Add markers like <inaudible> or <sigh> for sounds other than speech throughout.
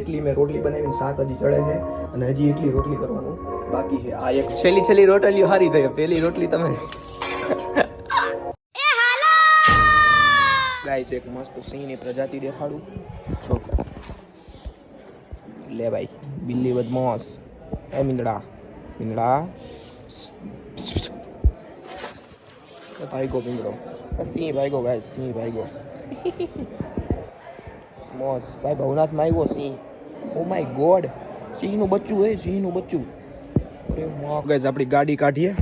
એટલી મેં રોટલી બનાવીને શાક હજી ચડે છે અને હજી એટલી રોટલી કરવાનું બાકી છે. આ એક છેલ્લી છેલ્લી રોટલીઓ હારી થઈ પેલી રોટલી તમે ગાઈસ એક મસ્ત સિંહની પ્રજાતિ દેખાડું. જો. લે ભાઈ બિલ્લી બદમાશ. એ મીંદડા. મીંદડા. <laughs> ભાઈ ગો મીંદડો. સિંહ ભાઈ ગો ગાઈસ સિંહ ભાઈ ગો મોસ ભાઈ ભવનાથમાં આવ્યો સિંહ. ઓ માય ગોડ સિંહનું બચ્ચું હે, સિંહનું બચ્ચું. વાહ. આપણી ગાડી કાઢીએ.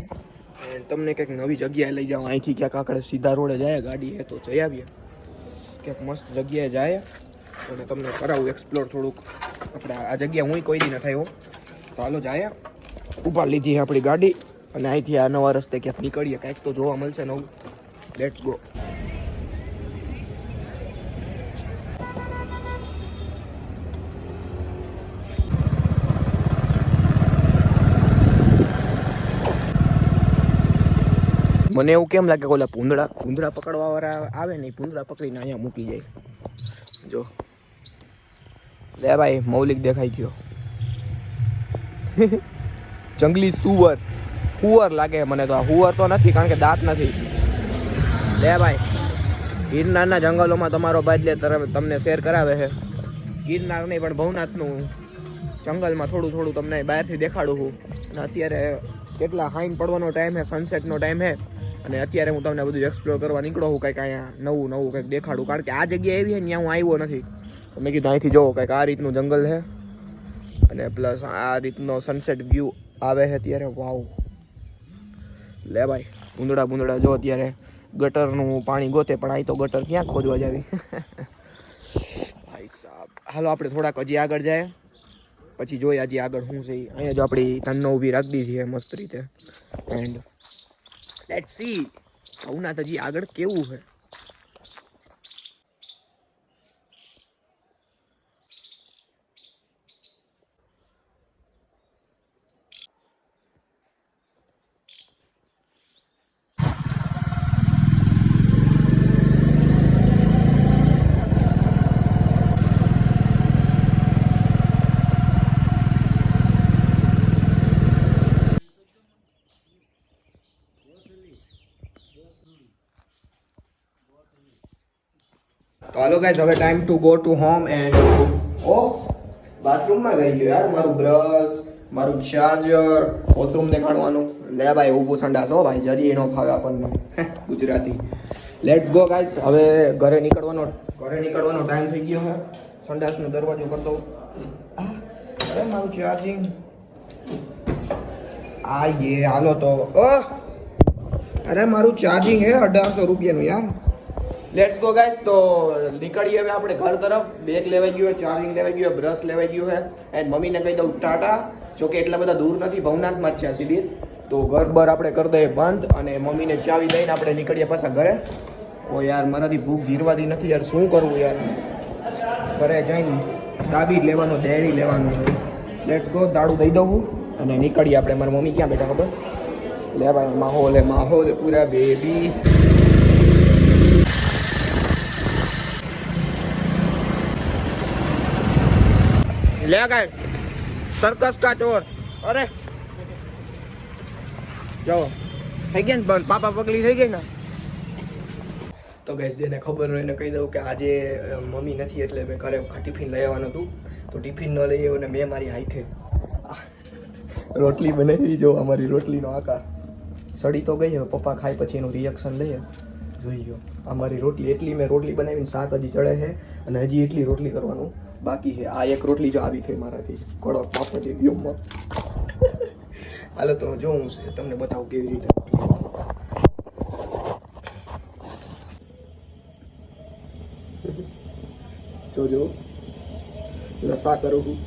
તમને કંઈક નવી જગ્યાએ લઈ જાઓ અહીંથી ક્યાંક આગળ સીધા રોડે જાય ગાડી હે તો જઈ આવીએ. ક્યાંક મસ્ત જગ્યાએ જાય. અને તમને કરાવું એક્સપ્લોર થોડુંક. આપણે આ જગ્યા હું કોઈ દી ન થાય તો હાલો જાય ઊભા લીધી આપણી ગાડી. અને અહીંથી આ નવા રસ્તે ક્યાંક નીકળીએ. કાંઈક તો જોવા મળશે નવું. લેટ્સ ગો મને એવું કેમ લાગે ઓલા પૂંદડા પૂંદડા પકડવા વાળા આવે ને પૂંદડા પકડીને અહીંયા મૂકી જાય. જો. લે ભાઈ, મૌલિક દેખાઈ ગયો. <laughs> જંગલી સુવર. કુવર લાગે મને તો આ હુવર તો નથી, કારણ કે દાંત નથી. લે ભાઈ, ગિરનારના જંગલોમાં તમારો બાદલે તરફ તમને શેર કરાવે છે. ગિરનાર નહીં, પણ ભવનાથનું જંગલમાં થોડું થોડું તમને બહારથી દેખાડું છું. અને અત્યારે કેટલા હાઈન પડવાનો ટાઈમ છે સનસેટનો ટાઈમ છે. અને અત્યારે હું તમને બધું એક્સપ્લોર કરવા નીકળો હું કંઈક અહીંયા નવું નવું કંઈક દેખાડું. કારણ કે આ જગ્યા એવી છે, ત્યાં હું આવ્યો નથી. તો મેં કીધું અહીંથી જોવો, કંઈક આ રીતનું જંગલ છે. અને પ્લસ આ રીતનો સનસેટ વ્યૂ આવે છે અત્યારે. વાવ. લે ભાઈ, ભૂંદડા ભૂંદડા. જો અત્યારે ગટરનું પાણી ગોતે, પણ અહીં તો ગટર ક્યાં ખોદવા જાવી. ભાઈ સાહેબ હાલો, આપણે થોડાક હજી આગળ જાય. પછી જોઈએ હજી આગળ શું છે અહીંયા જો આપણી તન્નો ઊભી રાખી દીધી છે, મસ્ત રીતે. એન્ડ લેટ સી ભવનાથ હજી આગળ કેવું છે તો હાલો ગાઈઝ હવે time to go to home and ઓ બાથરૂમમાં ગઈ ગયો યાર, મારું બ્રશ મારું ચાર્જર વોશરૂમ દેખાડવાનું. લે ભાઈ, ઊભું સંડાસ હો ભાઈ જરી એનો ફાવે આપણને. ગુજરાતી. લેટ્સ ગો ગાઈઝ હવે ઘરે નીકળવાનો ઘરે નીકળવાનો ટાઈમ થઈ ગયો છે. સંડાસનો દરવાજો કરતો અરે મારું ચાર્જિંગ આ યે, હાલો તો અરે મારું ચાર્જિંગ હે અઢારસો રૂપિયાનું યાર. લેટ્સ ગો ગાઈસ તો નીકળીએ હવે આપણે ઘર તરફ. બેગ લેવાઈ ગયો ચાર્જિંગ લેવાઈ ગયો બ્રશ લેવાઈ ગયો છે. એન્ડ મમ્મીને કહી દઉં, ટાટા જો કે એટલા બધા દૂર નથી, ભવનાથમાં જ છે શિબિર તો ઘર બર આપણે કરી દઈએ બંધ અને મમ્મીને ચાવી દઈને આપણે નીકળીએ પાછા ઘરે. ઓ યાર, મારાથી ભૂખ જીરવાતી નથી યાર, શું કરવું યાર? ઘરે જઈને દાબી લેવાનો દેડી લેવાનું છે. લેટ્સ ગો દાડું દઈ દઉં અને નીકળીએ આપણે. મારી મમ્મી ક્યાં બેઠા ખબર? લે ભાઈ, માહોલ હે, માહોલ પૂરા બેબી ले गए सर्कस का चोर अरे જાઓ થઈ ગયા ને બંધ પાપા પગલી થઈ ગઈ ને તો ગેસ જેને ખબર હોય એને કહી દઉં કે આજે અ, મમ્મી નથી એટલે મેં ઘરે ટિફિન લઈ આવવાનું હતું તો ટિફિન ન લઈ આવ્યો ને મેં મારી હાથે આ <laughs> રોટલી બનાવી જો અમારી રોટલીનો આકાર સડી તો ગઈ હવે પપ્પા ખાય પછી એનું રિએક્શન લઈએ જોઈ ગયો અમારી રોટલી એટલી મેં રોટલી બનાવીને શાક હજી ચડે છે અને હજી એટલી રોટલી કરવાનું બાકી છે. આ એક રોટલી જો આવી થઈ મારાથી. કડક જે ગયો હાલો, તો જો હું તમને બતાવું કેવી રીતે. જોજો લસા કરું છું.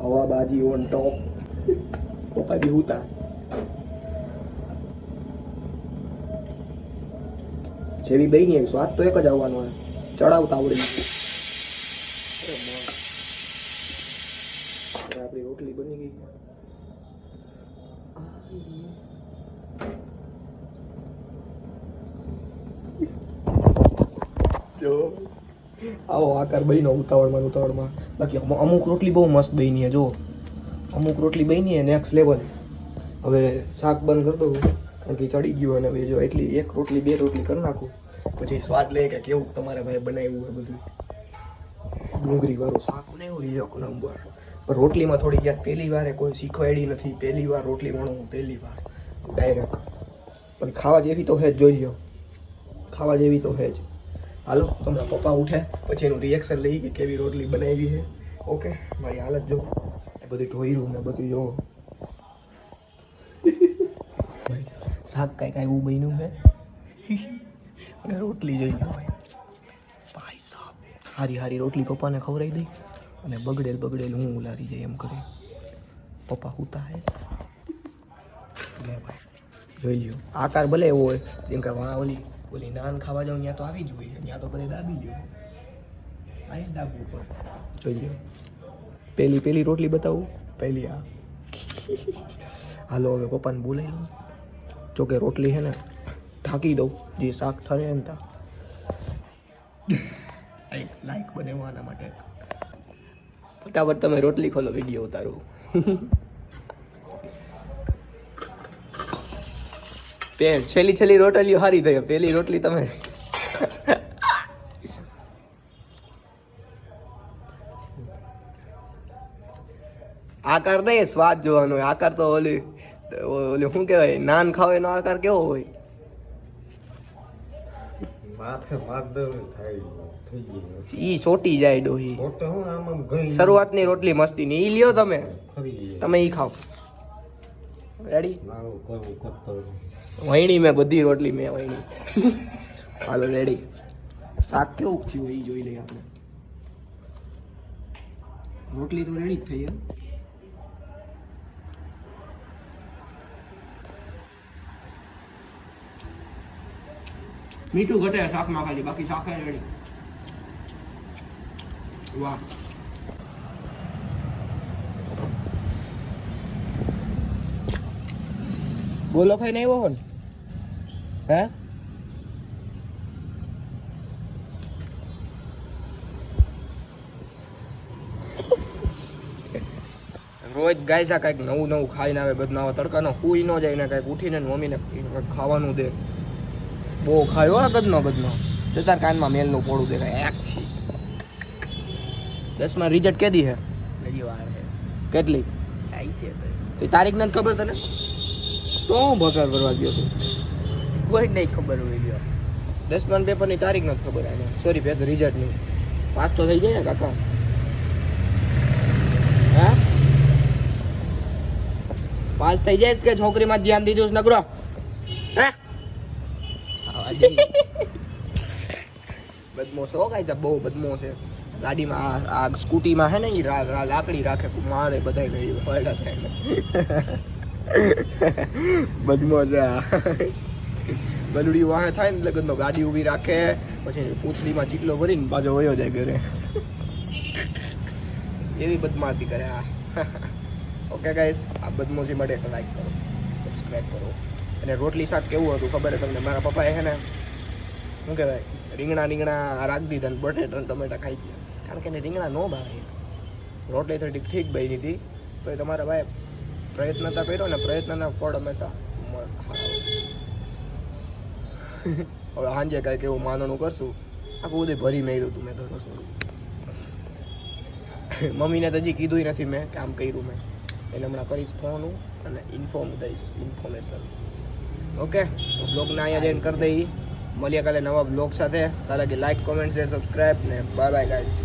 હવાબાજી ઓન ટોપ પપ્પાજી હુતા. જેવી બની એવી સ્વાદ તો એક જ આવવાનો હોય. ચડાવતા આવડી. આપણી રોટલી બની ગઈ. જો, આવો આકાર બન્યો ઉતાવળમાં ઉતાવળમાં. બાકી અમુક રોટલી બહુ મસ્ત બની છે, જો. અમુક રોટલી બની છે નેક્સ્ટ લેવલ હવે શાક બંધ કરી દઉં. કારણ કે ચડી ગયું અને જો એટલી, એક રોટલી, બે રોટલી કરી નાખું, પછી સ્વાદ લે કે કેવું તમારે ભાઈ બનાવ્યું હોય બધું. ડુંગળી વાળું શાક બનાવ્યું એક નંબર. પણ રોટલીમાં થોડી યાદ પહેલી વારે કોઈ શીખવાડી નથી, પહેલી વાર રોટલી વણું પહેલી વાર. ડાયરેક્ટ પણ ખાવા જેવી તો હે જ, જોઈ લો ખાવા જેવી તો હે જ. હાલો, તમારા પપ્પા ઉઠે, પછી એનું રિએક્શન લઈ કે કેવી રોટલી બનાવી છે. ઓકે મારી હાલત જો. એ બધું ઢોયરું ને બધું જો. શાક કાંઈક એવું બન્યું છે અને રોટલી જોઈ લો ભાઈ. સાહેબ હારી હારી રોટલી પપ્પાને ખવડાવી દઈ અને બગડેલ બગડેલ હું ઉલારી જાય એમ કરે. પપ્પા હુતા હે. ભાઈ, જોઈ લ્યો. આકાર ભલે એવો હોય, જેમ કે વાં ઓલી ઓલી નાન ખાવા જાઉં ત્યાં તો આવી જ હોય, ત્યાં તો બધે દાબી લ્યો. આ દાબવું પડે જોઈ લ્યો. પેલી પેલી રોટલી બતાવું. પહેલી આ. હાલો હવે પપ્પાને બોલાવી લઉં. જો કે રોટલી છે ને, ઢાંકી દઉં, જે શાક ઠરે ને તા. લાઈક લાઈક બનાવવાના માટે. ફટાફટ તમે રોટલી ખોલો વીડિયો ઉતારો. છેલ્લી છેલ્લી રોટલીઓ હારી થઈ, પેલી રોટલી તમે આકાર નહીં, સ્વાદ જોવાનો, આકાર તો ઓલી ઓલી શું કહેવાય નાન ખાવ એનો આકાર કેવો હોય? માથે માદવ થાય થઈ ગઈ ઈ ચોટી જાય ડોહી. શરૂઆતની રોટલી મસ્તી ની ઈ લ્યો તમે. તમે ઈ ખાઓ રેડી વહીણી મેં બધી રોટલી મેં વહીણી. હાલો રેડી શાક કેવું થયું? એ જોઈ લઈએ આપણે. રોટલી તો રેડી જ થઈ મીઠું ઘટે શાકમાં ખાલી, બાકી શાક રેડી. વાહ. ગોલો ખાઈને આવ્યો હો હે? રોજ ગાય છે કાંઈક નવું નવું ખાઈને આવે ગદના આવે તડકાનો, હુઈ ન જાય ને કાંઈક ઉઠીને મમ્મીને ખાવાનું દે. બહુ ખાયો આ ગદનો ગદનો. જો તાર કાનમાં મેલનું પોળું દેખાય. એક છી. દસમાં રિઝલ્ટ કેદી હે? હજી વાર કેટલી? આવી છે તો. તારીખ નથી ખબર તને? તો હું ભકાર કરવા ગયો તું કોઈ નહીં ખબર હોય ગયો. દસમાન પેપરની તારીખ નથી ખબર આને. સોરી પેપર રિઝલ્ટ નહીં પાસ તો થઈ જાય ને કાકા. હા? પાસ થઈ જાય કે છોકરીમાં ધ્યાન દીધું નકરો? હે? <laughs> બદમો છે. હો કાંઈ બહુ બદમો છે. ગાડીમાં આ સ્કૂટીમાં હે ને રા- લાકડી રાખે. મારે બધાય નહીં પડ્યા થાય <laughs> બદમો આ. <laughs> ગલુડી વાહે થાય ને, લગ્નનો ગાડી ઊભી રાખે. પછી પૂંછડીમાં ચીટલો ભરીને પાછો વયો જાય ઘરે. એવી બદમાશી કરે આ. ઓકે ગાઈસ આ બદમાશી માટે લાઈક કરો સબસ્ક્રાઇબ કરો. અને રોટલી શાક કેવું હતું ખબર તમને? મારા પપ્પાએ છે ને, શું કહેવાય, રીંગણા રીંગણા રાખી દીધા ને બટેટા ટમેટા ખાઈ ગયા. કારણ કે એને રીંગણા ન ભાવે. રોટલી થોડી ઠીક બની હતી. તો એ તમારા ભાઈ પ્રયત્નતા કર્યો ને, પ્રયત્નના ફળ હંમેશા હવે સાંજે કાંઈક એવું માનણું કરશું. આખું બધું ભરી મેળ્યું હતું મેં તો રસોડું મમ્મીને તો હજી કીધું નથી મેં કામ કર્યું મેં. એને હમણાં કરીશ ફોન હું અને ઇન્ફોર્મ દઈશ ઇન્ફોર્મેશન ઓકે તો બ્લોગને અહીંયા જઈને કરી દઈ મળીએ કાલે નવા બ્લોગ સાથે. કારણ કે લાઈક કોમેન્ટ છે સબસ્ક્રાઈબ ને બાય બાય ગાઈઝ